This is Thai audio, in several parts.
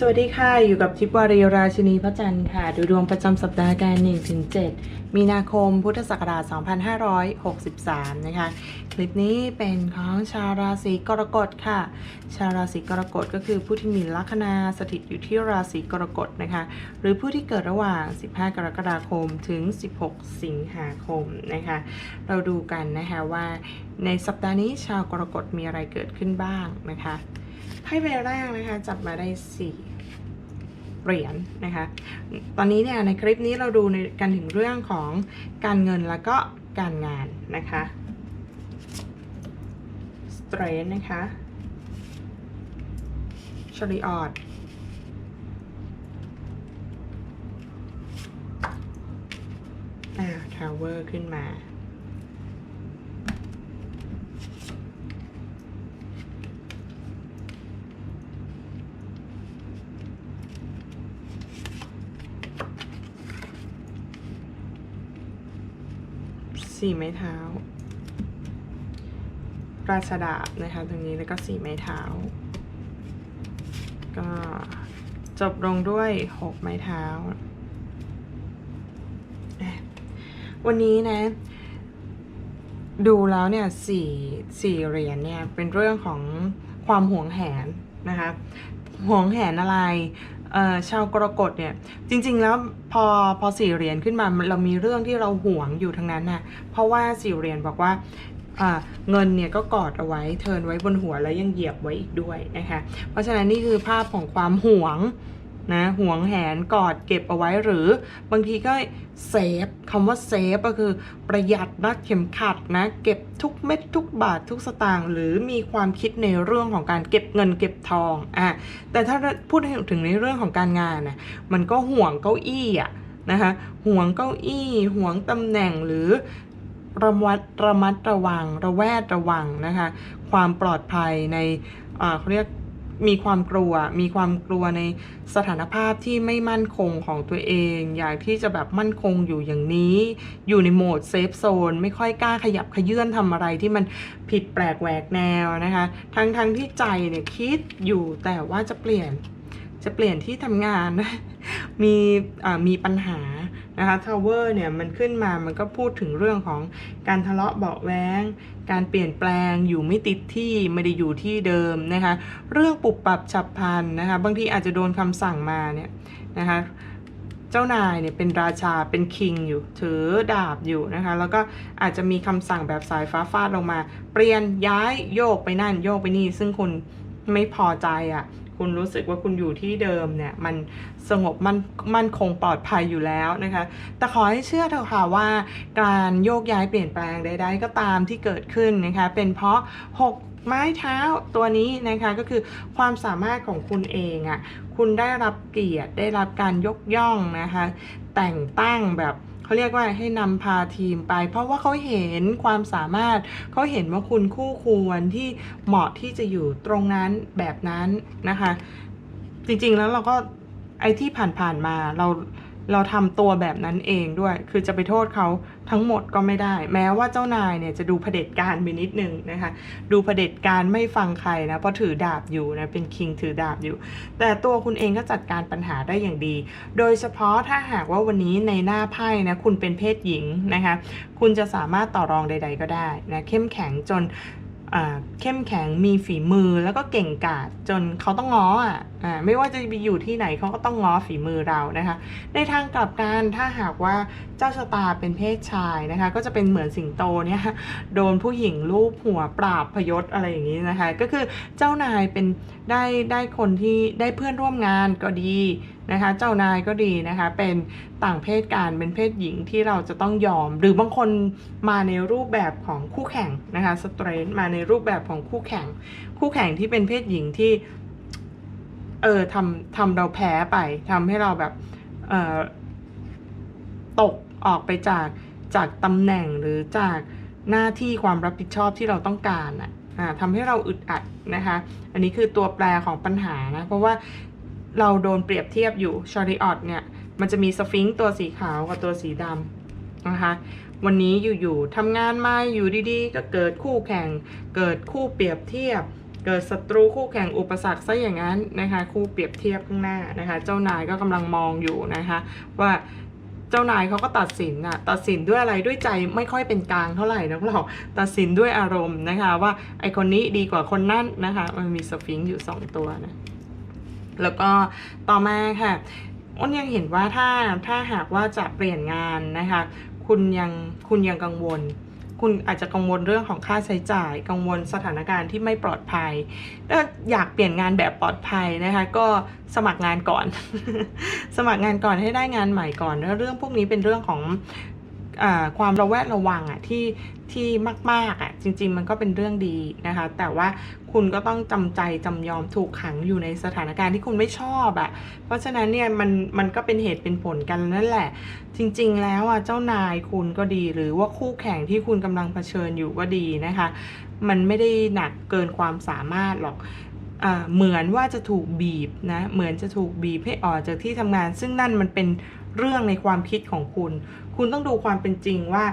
สวัสดีค่ะ อยู่กับทิพวารีราชินีพระจันทร์ค่ะ ดูดวงประจำสัปดาห์การ 1-7 มีนาคมพุทธศักราช 2563 นะคะ คลิปนี้เป็นของชาวราศีกรกฎค่ะ ชาวราศีกรกฎก็คือผู้ที่มีลัคนาสถิตอยู่ที่ราศีกรกฎนะคะ หรือผู้ที่เกิดระหว่าง 15 กรกฎาคมถึง 16 สิงหาคมนะคะ เราดูกันนะคะว่าในสัปดาห์นี้ชาวกรกฎมีอะไรเกิดขึ้นบ้างนะคะ ไพ่ใบแรกนะคะ จับมาได้สี่เหรียญนะคะ ตอนนี้เนี่ยในคลิปนี้เราดูในกันถึงเรื่องของการเงินแล้วก็การงานนะคะสเตรนนะคะชริออดอ่าทาวเวอร์ขึ้นมา สี่ไม้เท้า ราชดาบนะคะตรงนี้แล้วก็สี่ไม้เท้า ก็จบลงด้วยหกไม้เท้า วันนี้นะ ดูแล้วเนี่ยสี่สี่เหรียญเนี่ยเป็นเรื่องของความหวงแหนนะคะหวงแหนอะไร ชาวกรกฎเนี่ยจริง ๆ แล้วพอพอสี่เหรียญขึ้นมาเรามีเรื่องที่เราห่วงอยู่ทั้งนั้นน่ะเพราะว่าสี่เหรียญบอกว่าเงินเนี่ยก็กอดเอาไว้เทินไว้บนหัวแล้วยังเหยียบไว้อีกด้วยนะคะเพราะฉะนั้นนี่คือภาพของความห่วง นะหวงแหนกอดเก็บเอาไว้หรือบางทีก็เซฟคำว่าเซฟก็คือประหยัดนะเข็มขัดนะ เก็บทุกเม็ดทุกบาททุกสตางค์หรือมีความคิดในเรื่องของการเก็บเงินเก็บทองอะแต่ถ้าพูดถึงในเรื่องของการงานนะมันก็ห่วงเก้าอี้อะนะคะห่วงเก้าอี้ห่วงตำแหน่งหรือระมัดระมัดระวัง ระแวดระวังนะคะ ความปลอดภัยในเขาเรียก มีความกลัว มีความกลัวในสถานภาพที่ไม่มั่นคงของตัวเอง อยากที่จะแบบมั่นคงอยู่อย่างนี้ อยู่ในโหมดเซฟโซน ไม่ค่อยกล้าขยับขยื่นทำอะไรที่มันผิดแปลกแหวกแนวนะคะ ทั้งทั้งที่ใจเนี่ยคิดอยู่แต่ว่าจะเปลี่ยน จะเปลี่ยนที่ทำงาน มีอ่ามีปัญหา นะคะทาวเวอร์เนี่ยมันขึ้นมามันก็พูดถึงเรื่องของการทะเลาะเบาะแว้งการเปลี่ยนแปลงอยู่ไม่ติดที่ไม่ได้อยู่ที่เดิมนะคะ เรื่องปรับปรับฉับพลันนะคะบางทีอาจจะโดนคำสั่งมาเนี่ยนะคะเจ้านายเนี่ยเป็นราชาเป็นคิงอยู่ ถือดาบอยู่นะคะ แล้วก็อาจจะมีคำสั่งแบบสายฟ้าฟาดลงมา เปลี่ยนย้ายโยกไปนั่นโยกไปนี่ ซึ่งคุณไม่พอใจอะ่ะ คุณรู้สึกว่าคุณอยู่ที่เดิมเนี่ยมันสงบมันมันคงปลอดภัยอยู่แล้วนะคะ แต่ขอให้เชื่อเถอะค่ะว่า การโยกย้ายเปลี่ยนแปลงใด ๆ ก็ตามที่เกิดขึ้นนะคะเป็นเพราะ 6ไม้เท้าตัวนี้นะคะก็คือความสามารถของคุณเองอะ่ะคุณได้รับเกียรติได้รับการยกย่องนะคะแต่งตั้งแบบ เขาเรียกว่าให้นำพาทีมไป เพราะว่าเขาเห็นความสามารถเขาเห็นว่าคุณคู่ควรที่เหมาะที่จะอยู่ตรงนั้นแบบนั้นนะคะ จริงๆแล้วเราก็ไอ้ที่ผ่านๆมาเรา เราทำตัวแบบนั้นเองด้วย คือจะไปโทษเขาทั้งหมดก็ไม่ได้ แม้ว่าเจ้านายเนี่ยจะดูเผด็จการไปนิดนึงนะคะ ดูเผด็จการไม่ฟังใครนะ เพราะถือดาบอยู่นะ เป็นคิงถือดาบอยู่ แต่ตัวคุณเองก็จัดการปัญหาได้อย่างดี โดยเฉพาะถ้าหากว่าวันนี้ในหน้าไพ่นะ คุณเป็นเพศหญิงนะคะ คุณจะสามารถต่อรองใด ๆ ก็ได้นะ เข้มแข็งจน เข้มแข็งมีฝีมือแล้วก็เก่งกาจจนเขาต้องง้ออะไม่ว่าจะไปอยู่ที่ไหนเขาก็ต้องง้อฝีมือเรานะคะ ในทางกลับกันถ้าหากว่าเจ้าชะตาเป็นเพศชายนะคะ ก็จะเป็นเหมือนสิงโตเนี่ยโดนผู้หญิงลูบหัวปราบพยศอะไรอย่างนี้นะคะ ก็คือเจ้านายเป็นได้ได้คนที่ได้เพื่อนร่วมงานก็ดี นะคะเจ้านายก็ดีนะคะเป็นต่างเพศการเป็นเพศหญิงที่เราจะต้องยอม หรือบางคนมาในรูปแบบของคู่แข่งนะคะสเตรนมาในรูปแบบของคู่แข่ง คู่แข่งที่เป็นเพศหญิงที่เออทำทำเราแพ้ไปทำให้เราแบบเออตกออกไปจากจากตำแหน่งหรือจากหน้าที่ความรับผิดชอบที่เราต้องการอะอ่าทำให้เราอึดอัดนะคะ อันนี้คือตัวแปรของปัญหานะ เพราะว่า เราโดนเปรียบเทียบอยู่ชาริออตเนี่ย มันจะมีสฟิงค์ตัวสีขาวกับตัวสีดำนะคะ วันนี้อยู่ๆทำงานมาอยู่ดีๆ ก็เกิดคู่แข่ง เกิดคู่เปรียบเทียบ เกิดศัตรูคู่แข่งอุปสรรคซะอย่างนั้นนะคะ คู่เปรียบเทียบข้างหน้านะคะ เจ้านายก็กำลังมองอยู่นะคะ ว่าเจ้านายเขาก็ตัดสินอะตัดสินด้วยอะไรด้วยใจไม่ค่อยเป็นกลางเท่าไหร่นะเราตัดสินด้วยอารมณ์นะคะ ว่าไอคนนี้ดีกว่าคนนั่นนะคะ มันมีสฟิงค์อยู่สองตัวนะ แล้วก็ต่อมาค่ะอ้นยังเห็นว่าถ้าถ้าหากว่าจะเปลี่ยนงานนะคะ คุณยังคุณยังกังวล คุณอาจจะกังวลเรื่องของค่าใช้จ่าย กังวลสถานการณ์ที่ไม่ปลอดภัยถ้าอยากเปลี่ยนงานแบบปลอดภัยนะคะ ก็สมัครงานก่อน สมัครงานก่อนให้ได้งานใหม่ก่อนแล้วเรื่องพวกนี้เป็นเรื่องของ ความระแวดระวังอะที่ที่มากๆอะจริง ๆ มันก็เป็นเรื่องดีนะคะ แต่ว่าคุณก็ต้องจำใจจำยอมถูกขังอยู่ในสถานการณ์ที่คุณไม่ชอบอะเพราะฉะนั้นเนี่ยมันมันก็เป็นเหตุเป็นผลกันนั่นแหละ จริง ๆ แล้วอะเจ้านายคุณก็ดีหรือว่าคู่แข่งที่คุณกำลังเผชิญอยู่ก็ดีนะคะ มันไม่ได้หนักเกินความสามารถหรอกอเหมือนว่าจะถูกบีบนะ เหมือนจะถูกบีบให้ออกจากที่ทำงาน ซึ่งนั่นมันเป็นเรื่องในความคิดของคุณ คุณต้องดูความเป็นจริงว่า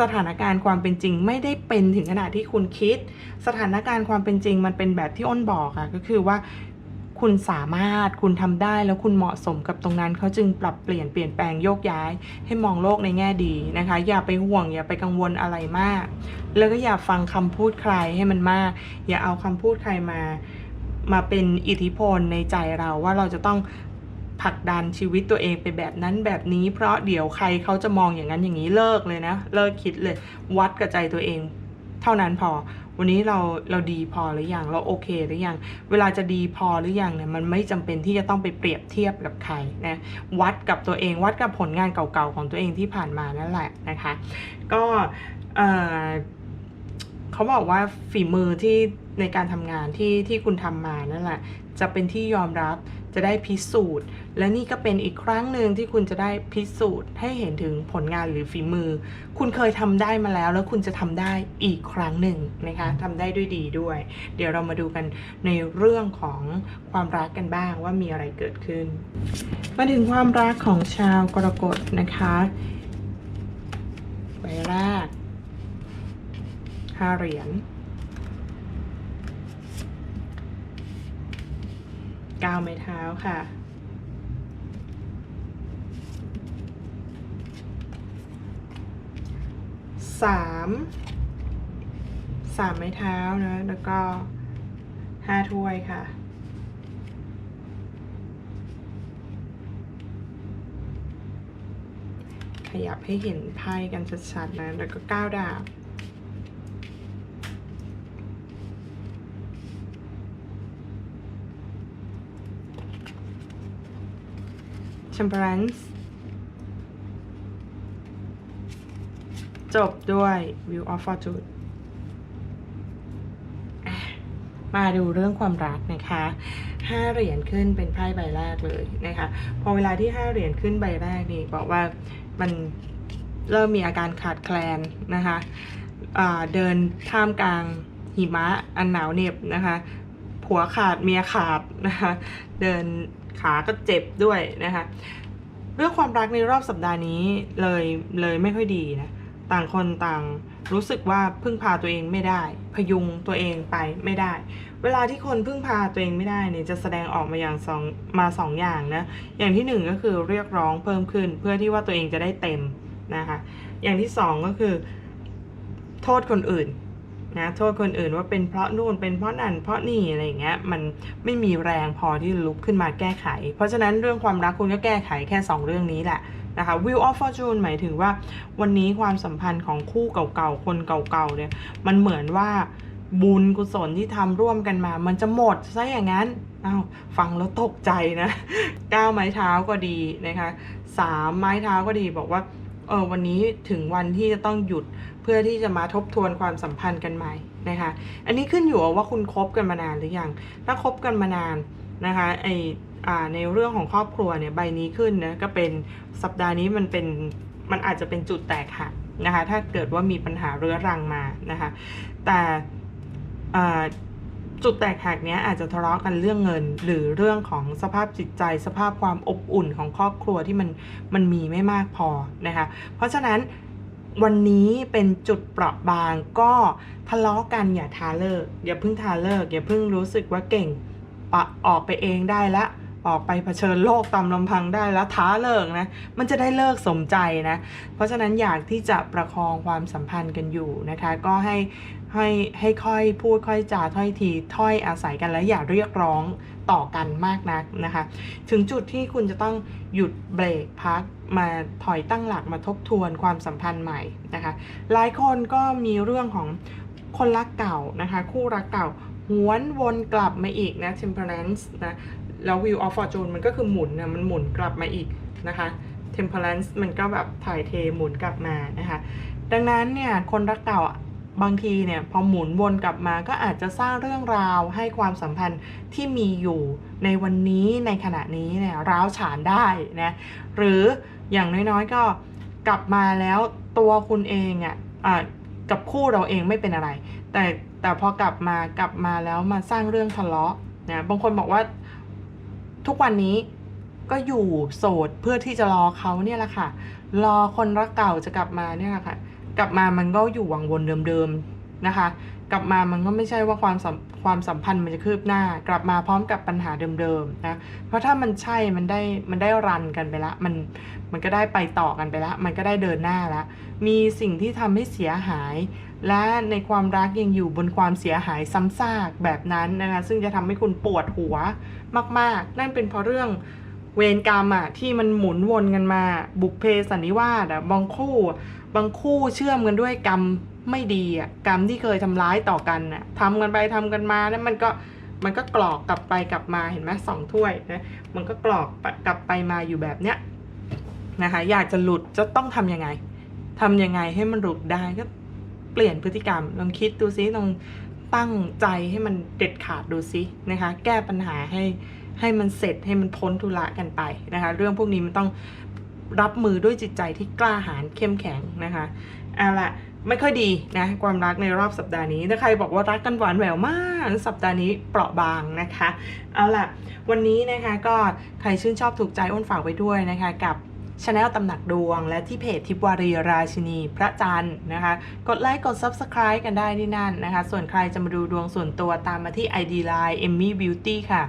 สถานการณ์ความเป็นจริงไม่ได้เป็นถึงขนาดที่คุณคิด สถานการณ์ความเป็นจริงมันเป็นแบบที่อ้นบอกอะก็คือว่าคุณสามารถคุณทำได้แล้วคุณเหมาะสมกับตรงนั้นเขาจึงปรับเปลี่ยนเปลี่ยนแปลงโยกย้าย ให้มองโลกในแง่ดีนะคะ อย่าไปห่วง อย่าไปกังวลอะไรมาก แล้วก็อย่าฟังคำพูดใครให้มันมาก อย่าเอาคำพูดใครมามาเป็นอิทธิพลในใจเราว่าเราจะต้อง ผลักดันชีวิตตัวเองไปแบบนั้นแบบนี้ เพราะเดี๋ยวใครเขาจะมองอย่างนั้นอย่างนี้เลิกเลยนะ เลิกคิดเลย วัดกับใจตัวเอง เท่านั้นพอ วันนี้เราเราดีพอหรือยังเราโอเคหรือยัง เวลาจะดีพอหรือยังเนี่ยมันไม่จำเป็นที่จะต้องไปเปรียบเทียบกับใครนะวัดกับตัวเองวัดกับผลงานเก่าๆของตัวเองที่ผ่านมานั่นแหละนะคะ ก็เอ่อ เขาบอกว่าฝีมือที่ในการทำงานที่ที่คุณทำมานั่นแหละจะเป็นที่ยอมรับจะได้พิสูจน์ และนี่ก็เป็นอีกครั้งหนึ่งที่คุณจะได้พิสูจน์ ให้เห็นถึงผลงานหรือฝีมือ คุณเคยทำได้มาแล้ว แล้วคุณจะทำได้อีกครั้งหนึ่งนะคะทำได้ด้วยดีด้วย เดี๋ยวเรามาดูกันในเรื่องของความรักกันบ้างว่ามีอะไรเกิดขึ้น มาถึงความรักของชาวกรกฎนะคะใบแรก ห้าเหรียญก้าไม้เท้าค่ะสามสามไม้เท้านะ แล้วก็ห้าถ้วยค่ะ ขยับให้เห็นไพ่กันชัดๆนะ แล้วก็ก้าวดาบ Temperance จบด้วย View of Fortune มาดูเรื่องความรักนะคะห้าเหรียญขึ้นเป็นไพ่ใบแรกเลยนะคะ พอเวลาที่ห้าเหรียญขึ้นใบแรกนี่บอกว่ามันเริ่มมีอาการขาดแคลนนะคะเดินท่ามกลางหิมะอันหนาวเหน็บนะคะ ผัวขาดเมียขาดนะคะ เดิน ขาก็เจ็บด้วยนะคะ เรื่องความรักในรอบสัปดาห์นี้เลยเลยไม่ค่อยดีนะต่างคนต่างรู้สึกว่าพึ่งพาตัวเองไม่ได้ พยุงตัวเองไปไม่ได้ เวลาที่คนพึ่งพาตัวเองไม่ได้เนี่ยจะแสดงออกมาอย่างสองมาสองอย่างนะอย่างที่หนึ่งก็คือเรียกร้องเพิ่มขึ้น เพื่อที่ว่าตัวเองจะได้เต็มนะคะ อย่างที่สองก็คือ โทษคนอื่น นะโทษคนอื่นว่าเป็นเพราะนู่นเป็นเพราะนั่นเพราะนี่อะไรอย่างเงี้ยมันไม่มีแรงพอที่จะลุกขึ้นมาแก้ไข เพราะฉะนั้นเรื่องความรักคุณก็แก้ไขแค่ 2 เรื่องนี้แหละนะคะ Wheel of Fortune หมายถึงว่าวันนี้ความสัมพันธ์ของคู่เก่าๆ คนเก่าๆ เนี่ย มันเหมือนว่าบุญกุศลที่ทำร่วมกันมา มันจะหมดซะอย่างนั้นอ้าวฟังแล้วตกใจนะก้าวไม้เท้าก็ดีนะคะสามไม้เท้าก็ดีบอกว่า เออวันนี้ถึงวันที่จะต้องหยุดเพื่อที่จะมาทบทวนความสัมพันธ์กันใหม่นะคะ อันนี้ขึ้นอยู่ว่าคุณคบกันมานานหรือยัง ถ้าคบกันมานานนะคะไออ่าในเรื่องของครอบครัวเนี่ยใบนี้ขึ้นนะก็เป็นสัปดาห์นี้มันเป็นมันอาจจะเป็นจุดแตกหักนะคะถ้าเกิดว่ามีปัญหาเรื้อรังมานะคะแต่อ่า จุดแตกหักเนี้ยอาจจะทะเลาะกันเรื่องเงิน หรือเรื่องของสภาพจิตใจ สภาพความอบอุ่นของครอบครัวที่มันมันมีไม่มากพอนะคะ เพราะฉะนั้นวันนี้เป็นจุดเปราะบางก็ทะเลาะกันอย่าท้าเลิก อย่าเพิ่งท้าเลิก อย่าเพิ่งรู้สึกว่าเก่งปะออกไปเองได้ละออกไปเผชิญโลกตามลำพังได้แล้วท้าเลิกนะ มันจะได้เลิกสมใจนะ เพราะฉะนั้นอยากที่จะประคองความสัมพันธ์กันอยู่นะคะ ก็ให้ ให้ให้ค่อยพูดค่อยจาถ้อยทีถ้อยอาศัยกันและอย่าเรียกร้องต่อกันมากนักนะคะ ถึงจุดที่คุณจะต้องหยุดเบรกพักมาถอยตั้งหลักมาทบทวนความสัมพันธ์ใหม่นะคะ หลายคนก็มีเรื่องของคนรักเก่านะคะ คู่รักเก่าหวนวนกลับมาอีกนะ temperance นะแล้ว wheel of fortune มันก็คือหมุนนะมันหมุนกลับมาอีกนะคะ temperance มันก็แบบถ่ายเทหมุนกลับมานะคะ ดังนั้นเนี่ยคนรักเก่า บางทีเนี่ยพอหมุนวนกลับมาก็อาจจะสร้างเรื่องราวให้ความสัมพันธ์ที่มีอยู่ในวันนี้ในขณะนี้เนี่ยร้าวฉานได้นะหรืออย่างน้อยๆก็กลับมาแล้วตัวคุณเองอะอะกับคู่เราเองไม่เป็นอะไร แต่แต่พอกลับมากลับมาแล้วมาสร้างเรื่องทะเลาะนะบางคนบอกว่าทุกวันนี้ก็อยู่โสดเพื่อที่จะรอเขาเนี่ยแหละค่ะ รอคนรักเก่าจะกลับมาเนี่ยแหละค่ะ กลับมามันก็อยู่วังวนเดิมๆนะคะ กลับมามันก็ไม่ใช่ว่าความความสัมพันธ์มันจะคืบหน้า กลับมาพร้อมกับปัญหาเดิมๆนะเพราะถ้ามันใช่มันได้มันได้รันกันไปละมันมันก็ได้ไปต่อกันไปละมันก็ได้เดินหน้าละมีสิ่งที่ทำให้เสียหาย และในความรักยังอยู่บนความเสียหายซ้ำซากแบบนั้นนะคะซึ่งจะทำให้คุณปวดหัวมาก ๆ นั่นเป็นเพราะเรื่อง เวรกรรมอะที่มันหมุนวนกันมา บุพเพสันนิวาสอะบางคู่ บางคู่เชื่อมกันด้วยกรรมไม่ดีอะกรรมที่เคยทำร้ายต่อกันอะทำกันไปทำกันมาแล้วมันก็มันก็กรอกกลับไปกลับมาเห็นไหมสองถ้วยนะมันก็กรอกกลับไปมาอยู่แบบเนี้ยนะคะอยากจะหลุดจะต้องทำยังไงทำยังไงให้มันหลุดได้ก็เปลี่ยนพฤติกรรมลองคิดดูซิลองตั้งใจให้มันเด็ดขาดดูซินะคะ แก้ปัญหาให้ ให้มันเสร็จให้มันพ้นธุระกันไปนะคะ เรื่องพวกนี้มันต้องรับมือด้วยจิตใจที่กล้าหาญเข้มแข็งนะคะเอาละไม่ค่อยดีนะความรักในรอบสัปดาห์นี้ถ้าใครบอกว่ารักกันหวานแหววมากสัปดาห์นี้เปราะบางนะคะ เอาล่ะ วันนี้นะคะก็ใครชื่นชอบถูกใจอ้นฝากไว้ด้วยนะคะกับ ช anel ตำหนักดวง และที่เพจทิพวารีราชินีพระจันทร์นะคะ กดไลค์กด Subscribe กันได้ที่นั่นนะคะ ส่วนใครจะมาดูดวงส่วนตัวตามมาที่ ID Line Emmy Beauty ค่ะ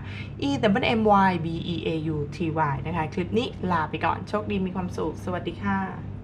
e w m y b e a u t y นะคะ คลิปนี้ลาไปก่อน โชคดีมีความสุข สวัสดีค่ะ